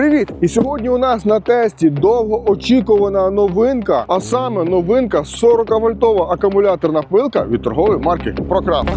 Привіт! І сьогодні у нас на тесті довгоочікувана новинка, а саме новинка 40-вольтова акумуляторна пилка від торгової марки Procraft.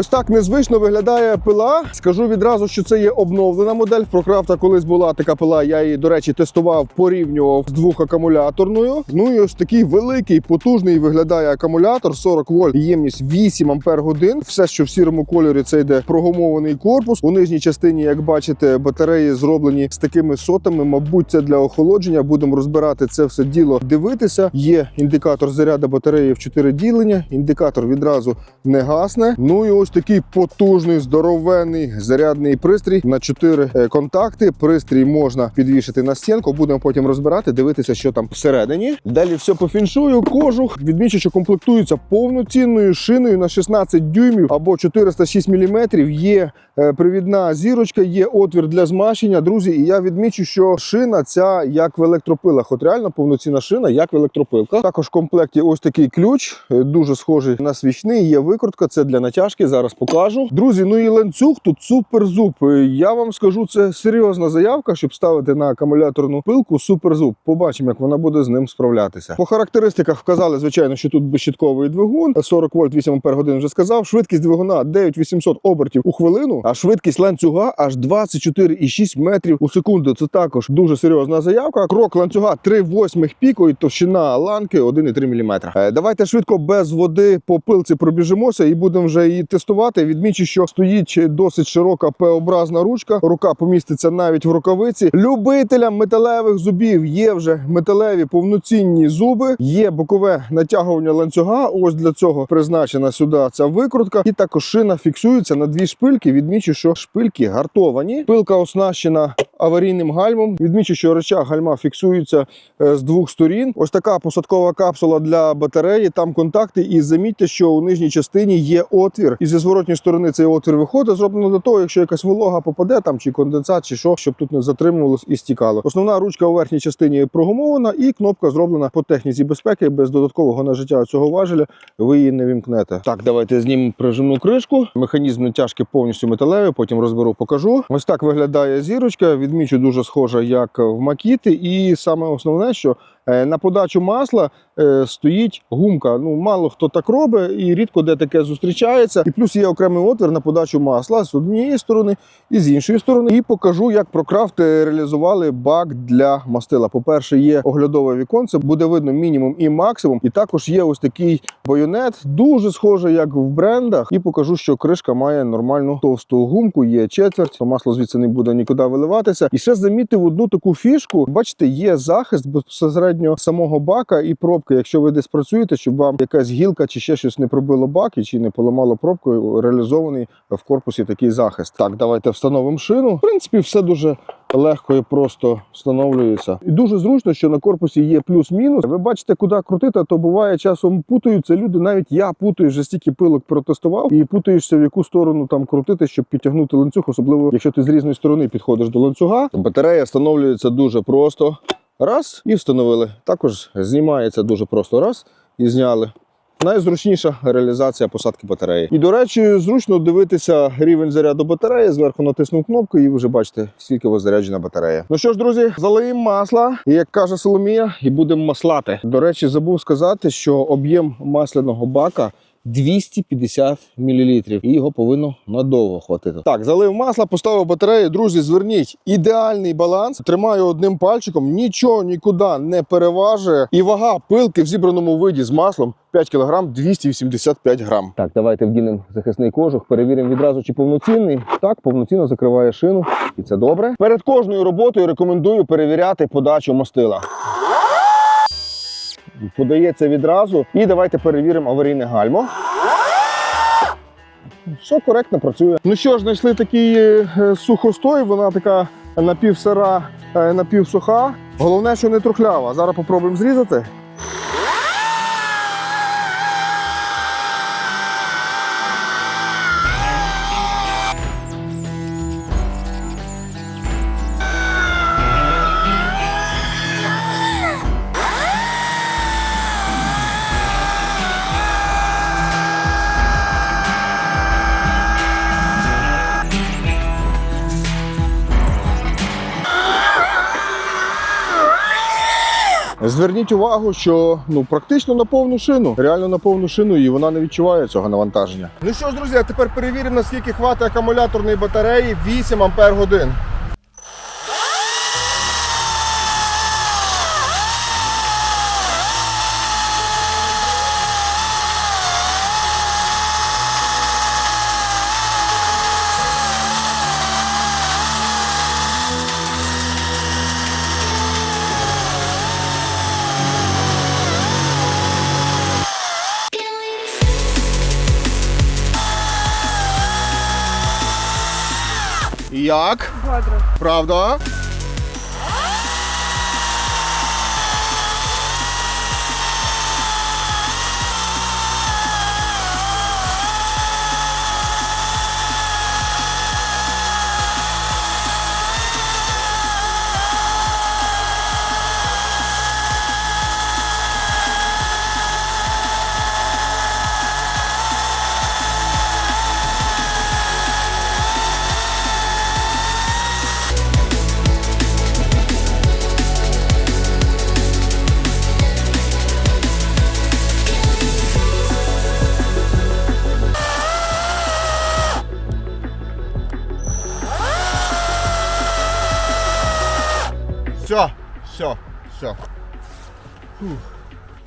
Ось так незвично виглядає пила. Скажу відразу, що це є обновлена модель. Прокрафта колись була така пила. Я її, до речі, тестував, порівнював з двохакумуляторною. Ну і ось такий великий, потужний виглядає акумулятор 40 вольт, ємність 8 ампер годин. Все, що в сірому кольорі, це йде прогумований корпус. У нижній частині, як бачите, батареї зроблені з такими сотами. Мабуть, це для охолодження. Будемо розбирати це все діло. Дивитися. Є індикатор заряду батареї в 4 ділення. Індикатор відразу не гасне. Ну і ось такий потужний, здоровенний зарядний пристрій на 4 е, контакти. Пристрій можна підвішати на стінку. Будемо потім розбирати, дивитися, що там всередині. Далі все по фіншую. Кожух відмічу, що комплектується повноцінною шиною на 16 дюймів або 406 мм. Є е, привідна зірочка, є отвір для змащення. Друзі, і я відмічу, що шина ця як в електропилах. От реально повноцінна шина, як в електропилках. Також в комплекті ось такий ключ, е, дуже схожий на свічний. Є викрутка, це для натяжки. Покажу. Друзі, ну і ланцюг тут суперзуб. Е, Я вам скажу, це серйозна заявка, щоб ставити на акумуляторну пилку суперзуб. Побачимо, як вона буде з ним справлятися. По характеристиках вказали, звичайно, що тут безщитковий двигун, 40 вольт 8 ампер годин вже сказав. Швидкість двигуна 9800 обертів у хвилину, а швидкість ланцюга аж 24,6 метрів у секунду. Це також дуже серйозна заявка. Крок ланцюга 3 восьмих піку і товщина ланки 1,3 мм. Е, Давайте швидко без води по пилці пробіжимося і будемо вже її тестувати. Відмічу, що стоїть досить широка П-образна ручка. Рука поміститься навіть в рукавиці. Любителям металевих зубів є вже металеві повноцінні зуби. Є бокове натягування ланцюга. Ось для цього призначена сюди ця викрутка. І також шина фіксується на дві шпильки. Відмічу, що шпильки гартовані. Пилка оснащена аварійним гальмом. Відмічу, що речах гальма фіксується е, з двох сторін. Ось така посадкова капсула для батареї. Там контакти. І замітьте, що у нижній частині є отвір. І зворотньої сторони цей отвір виходить. Зроблено для того, якщо якась волога попаде, там чи конденсат, чи що, щоб тут не затримувалось і стікало. Основна ручка у верхній частині прогумована, і кнопка зроблена по техніці безпеки. Без додаткового нажиття цього важеля ви її не вімкнете. Так, давайте знімемо прижимну кришку. Механізм натяжки повністю металевий. Потім розберу, покажу. Ось так виглядає зірочка. Відмічу дуже схожа, як в макіти. І саме основне, що на подачу масла е, стоїть гумка. Ну мало хто так робить, і рідко де таке зустрічається. І плюс є окремий отвір на подачу масла з однієї сторони і з іншої сторони. І покажу, як Procraft реалізували бак для мастила. По-перше, є оглядове віконце, буде видно мінімум і максимум. І також є ось такий байонет, дуже схожий, як в брендах. І покажу, що кришка має нормальну товсту гумку, є четверть, то масло звідси не буде нікуди виливатися. І ще замітив одну таку фішку. Бачите, є захист безпосередньо самого бака і пробки. Якщо ви десь працюєте, щоб вам якась гілка чи ще щось не пробило бак і чи не поламало пробку, реалізований в корпусі такий захист. Так, давайте встановимо шину. В принципі, все дуже легко і просто встановлюється. І дуже зручно, що на корпусі є плюс-мінус. Ви бачите, куди крутити, то буває часом путаються люди. Навіть я путаю вже стільки пилок протестував і путаєшся, в яку сторону там крутити, щоб підтягнути ланцюг, особливо якщо ти з різної сторони підходиш до ланцюга. Батарея встановлюється дуже просто. Раз і встановили. Також знімається дуже просто. Раз і зняли. Найзручніша реалізація посадки батареї. І, до речі, зручно дивитися рівень заряду батареї. Зверху натиснув кнопку, і ви вже бачите, скільки у вас заряджена батарея. Ну що ж, друзі, залиємо масла, і як каже Соломія, і будемо маслати. До речі, забув сказати, що об'єм масляного бака. 250 мл. І його повинно надовго хватити. Так, залив масло, поставив батарею. Друзі, зверніть ідеальний баланс. Тримаю одним пальчиком, нічого нікуди не переважує. І вага пилки в зібраному виді з маслом 5 кг 285 грам. Так, давайте вдінемо захисний кожух, перевіримо відразу, чи повноцінний. Так, повноцінно закриває шину, і це добре. Перед кожною роботою рекомендую перевіряти подачу мастила. Подається відразу. І давайте перевіримо аварійне гальмо. Все коректно працює. Ну що ж, знайшли такий е, сухостой, вона така напівсира, е, напівсуха. Головне, що не трухлява. Зараз попробуємо зрізати. Зверніть увагу, що ну практично на повну шину, реально на повну шину, і вона не відчуває цього навантаження. Ну що ж, друзі, а тепер перевіримо, наскільки хватить акумуляторної батареї 8 ампер годин. Як? Бодро. Правда? Все, все, все.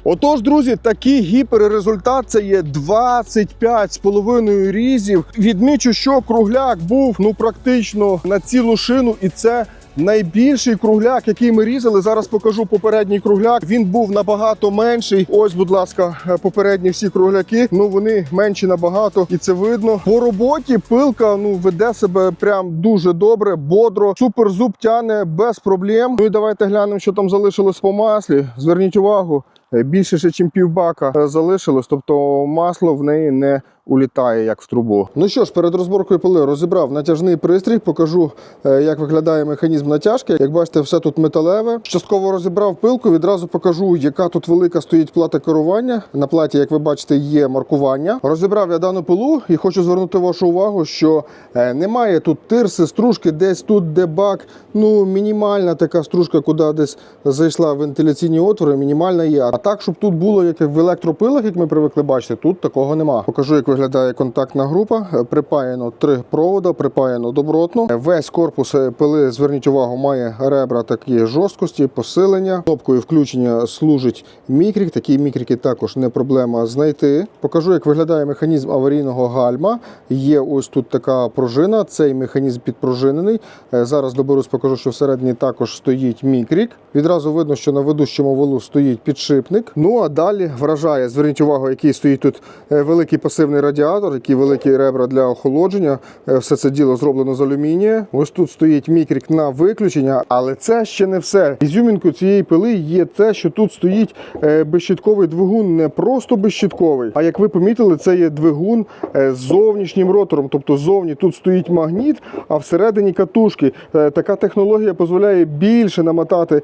Отож, друзі, такий гіперрезультат це є 25,5 різів. Відмічу, що кругляк був ну практично на цілу шину, і це. Найбільший кругляк, який ми різали, зараз покажу попередній кругляк. Він був набагато менший. Ось, будь ласка, попередні всі кругляки. Ну вони менші набагато, і це видно. По роботі пилка ну веде себе прям дуже добре, бодро. Супер зуб тяне без проблем. Ну і давайте глянемо, що там залишилось по маслі. Зверніть увагу. Е, Більше ще, ніж півбака е, залишилось, тобто масло в неї не улітає як в трубу. Ну що ж, перед розборкою пили розібрав натяжний пристрій, покажу, е, як виглядає механізм натяжки. Як бачите, все тут металеве. Частково розібрав пилку, відразу покажу, яка тут велика стоїть плата керування. На платі, як ви бачите, є маркування. Розібрав я дану пилу і хочу звернути вашу увагу, що е, немає тут тирси, стружки, десь тут, де бак. Ну, мінімальна така стружка, куди десь зайшла вентиляційні отвори, мінімальна є. А так, щоб тут було як в електропилах, як ми привикли бачити, тут такого нема. Покажу, як виглядає контактна група. Е, Припаяно три провода, припаяно добротно. Е, Весь корпус е, пили, зверніть увагу, має ребра такі жорсткості, посилення. Кнопкою включення служить мікрік. Такі мікрики також не проблема знайти. Покажу, як виглядає механізм аварійного гальма. Є ось тут така пружина. Цей механізм підпружинений. Зараз доберусь, покажу, що всередині також стоїть мікрік. Відразу видно, що на ведущому валу стоїть підшипник. Ну а далі вражає. Зверніть увагу, який стоїть тут великий пасивний радіатор, які великі ребра для охолодження. Е, Все це діло зроблено з алюмінія. Ось тут стоїть мікрік на виключення, але це ще не все. Ізюмінкою цієї пили є те, що тут стоїть е, безщитковий двигун, не просто безщитковий, а як ви помітили, це є двигун е, з зовнішнім ротором. Тобто зовні тут стоїть магніт, а всередині катушки. Така технологія дозволяє більше намотати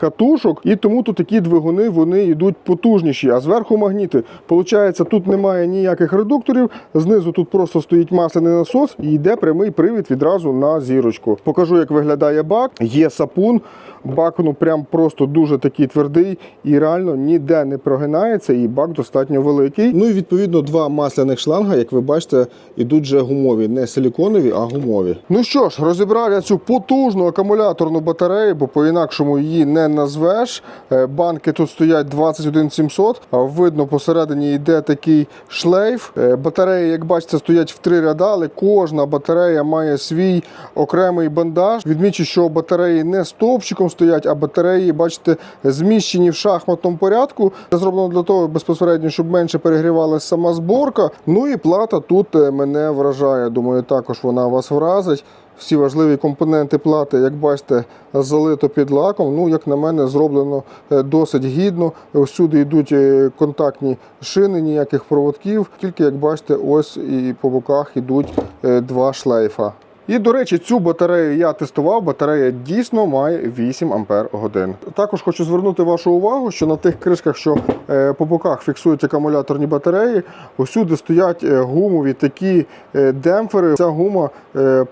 катушок, і тому тут такі двигуни вони йдуть потужніші. А зверху магніти. Получається, тут немає ніяких редукторів. Знизу тут просто стоїть масляний насос і йде прямий привід відразу на зірочку. Покажу, як виглядає бак. Є сапун. Бак ну прям просто дуже такий твердий і реально ніде не прогинається, і бак достатньо великий. Ну і відповідно два масляних шланга, як ви бачите, ідуть вже гумові, не силіконові, а гумові. Ну що ж, розібрав я цю потужну акумуляторну батарею, бо по-інакшому її не назвеш. Е, Банки тут стоять 21700, а видно посередині йде такий шлейф. Е, Батареї, як бачите, стоять в три ряда, але кожна батарея має свій окремий бандаж. Відмічу, що батареї не стовпчиком стоять, а батареї, бачите, зміщені в шахматному порядку. Це зроблено для того безпосередньо, щоб менше перегрівалася сама зборка. Ну і плата тут е, мене вражає. Думаю, також вона вас вразить. Всі важливі компоненти плати, як бачите, залито під лаком. Ну, як на мене, зроблено е, досить гідно. Всюди йдуть е, контактні шини, ніяких проводків. Тільки як бачите, ось і по боках йдуть два шлейфа. І, до речі, цю батарею я тестував. Батарея дійсно має 8 ампер годин. Також хочу звернути вашу увагу, що на тих кришках, що е, по боках фіксують акумуляторні батареї, усюди стоять е, гумові такі е, демпфери. Ця гума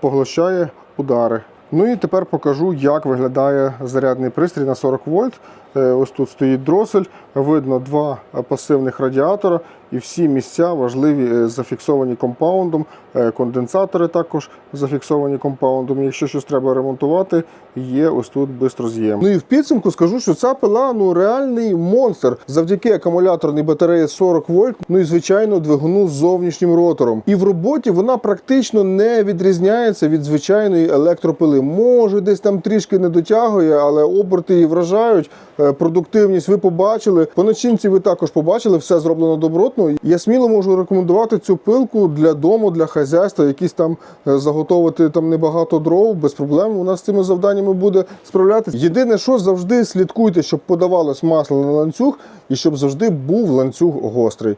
поглощає удари. Ну і тепер покажу, як виглядає зарядний пристрій на 40 вольт. Е, Ось тут стоїть дросель, видно два пасивних радіатора, і всі місця важливі е, зафіксовані компаундом. Е, Конденсатори також зафіксовані компаундом. Якщо щось треба ремонтувати, є ось тут бистроз'єм. Ну і в підсумку скажу, що ця пила ну реальний монстр завдяки акумуляторній батареї 40 вольт. Ну і звичайно двигуну з зовнішнім ротором. І в роботі вона практично не відрізняється від звичайної електропили. Може, десь там трішки не дотягує, але оберти її вражають. Е, Продуктивність ви побачили. По начинці ви також побачили, все зроблено добротно. Я сміло можу рекомендувати цю пилку для дому, для хазяйства, якісь там е, заготовити там небагато дров, без проблем. Вона з цими завданнями буде справлятися. Єдине, що завжди слідкуйте, щоб подавалось масло на ланцюг і щоб завжди був ланцюг гострий.